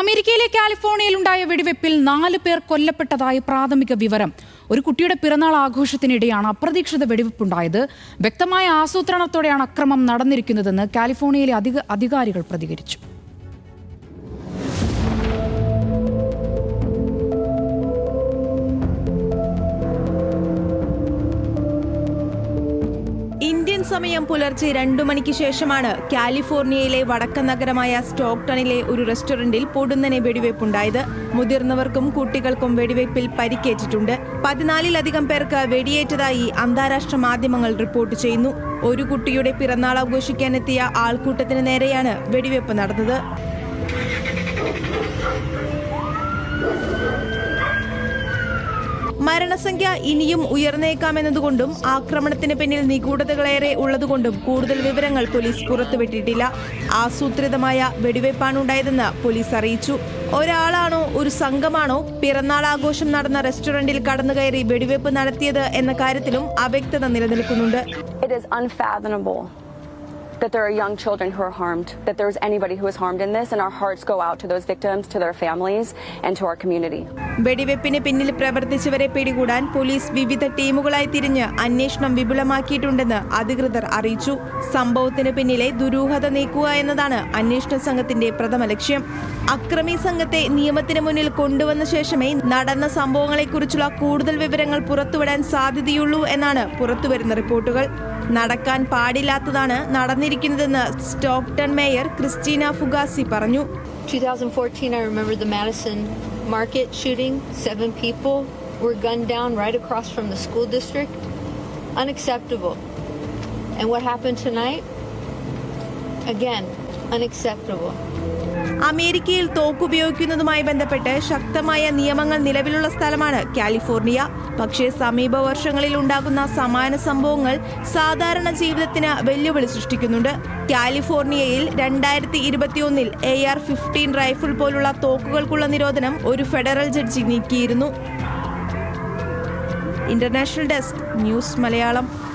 അമേരിക്കയിലെ കാലിഫോർണിയയിലുണ്ടായ വെടിവെപ്പിൽ നാല് പേർ കൊല്ലപ്പെട്ടതായി പ്രാഥമിക വിവരം. ഒരു കുട്ടിയുടെ പിറന്നാൾ ആഘോഷത്തിനിടെയാണ് അപ്രതീക്ഷിത വെടിവെപ്പുണ്ടായത്. വ്യക്തമായ ആസൂത്രണത്തോടെയാണ് അക്രമം നടന്നിരിക്കുന്നതെന്ന് കാലിഫോർണിയയിലെ അധിക അധികാരികൾ പ്രതികരിച്ചു. സമയം പുലർച്ചെ രണ്ടു മണിക്ക് ശേഷമാണ് കാലിഫോർണിയയിലെ വടക്കൻ നഗരമായ സ്റ്റോക്ടണിലെ ഒരു റെസ്റ്റോറന്റിൽ പൊടുന്നനെ വെടിവയ്പുണ്ടായത് മുതിർന്നവർക്കും കുട്ടികൾക്കും വെടിവയ്പിൽ പരിക്കേറ്റിട്ടുണ്ട്. പതിനാലിലധികം പേർക്ക് വെടിയേറ്റതായി അന്താരാഷ്ട്ര മാധ്യമങ്ങൾ റിപ്പോർട്ട് ചെയ്യുന്നു. ഒരു കുട്ടിയുടെ പിറന്നാൾ ആഘോഷിക്കാനെത്തിയ ആൾക്കൂട്ടത്തിന് നേരെയാണ് വെടിവയ്പ് നടന്നത്. മരണസംഖ്യ ഇനിയും ഉയർന്നേക്കാമെന്നതുകൊണ്ടും ആക്രമണത്തിന് പിന്നിൽ നിഗൂഢതകളേറെ ഉള്ളതുകൊണ്ടും കൂടുതൽ വിവരങ്ങൾ പോലീസ് പുറത്തുവിട്ടിട്ടില്ല. ആസൂത്രിതമായ വെടിവയ്പ്പാണുണ്ടായതെന്ന് പോലീസ് അറിയിച്ചു. ഒരാളാണോ ഒരു സംഘമാണോ പിറന്നാൾ ആഘോഷം നടന്ന റെസ്റ്റോറന്റിൽ കടന്നുകയറി വെടിവയ്പ് നടത്തിയത് എന്ന കാര്യത്തിലും അവ്യക്തത നിലനിൽക്കുന്നുണ്ട്. That there are young children who are harmed, that there's anybody who is harmed in this, and our hearts go out to those victims, to their families, and to our community. വെടിവെപ്പിന് പിന്നിൽ പ്രവർത്തിച്ചവരെ പിടികൂടാൻ police വിവിധ ടീമുകളായി തിരിഞ്ഞ് അന്വേഷണം വിപുലമാക്കിയിട്ടുണ്ടെന്ന് അധികൃതർ അറിയിച്ചു. സംഭവത്തിന് പിന്നിലെ ദുരൂഹത നീക്കുക എന്നതാണ് അന്വേഷണ സംഘത്തിന്റെ പ്രഥമ ലക്ഷ്യം. അക്രമി സംഘത്തെ നിയമത്തിന് മുന്നിൽ കൊണ്ടുവന്ന ശേഷമേ നടന്ന സംഭവങ്ങളെക്കുറിച്ചുള്ള കൂടുതൽ വിവരങ്ങൾ പുറത്തുവിടാൻ സാധ്യതയുള്ളൂ എന്നാണ് പുറത്തുവരുന്ന റിപ്പോർട്ടുകൾ. നടക്കാൻ പാടില്ലാത്തതാണ് നടന്നിരിക്കുന്നതെന്ന് സ്റ്റോക്ടൺ മേയർ ക്രിസ്റ്റീന ഫുഗാസി പറഞ്ഞു 2014, I remember the Madison Market shooting. Seven people were gunned down right across from the school district. Unacceptable. And what happened tonight? Again, unacceptable. അമേരിക്കയിൽ തോക്കുപയോഗിക്കുന്നതുമായി ബന്ധപ്പെട്ട് ശക്തമായ നിയമങ്ങൾ നിലവിലുള്ള സ്ഥലമാണ് കാലിഫോർണിയ. പക്ഷേ സമീപ വർഷങ്ങളിൽ ഉണ്ടാകുന്ന സമാന സംഭവങ്ങൾ സാധാരണ ജീവിതത്തിന് വെല്ലുവിളി സൃഷ്ടിക്കുന്നുണ്ട്. കാലിഫോർണിയയിൽ രണ്ടായിരത്തി ഇരുപത്തിയൊന്നിൽ എ ആർ ഫിഫ്റ്റീൻ റൈഫിൾ പോലുള്ള തോക്കുകൾക്കുള്ള നിരോധനം ഒരു federal judge നീക്കിയിരുന്നു. International desk news Malayalam.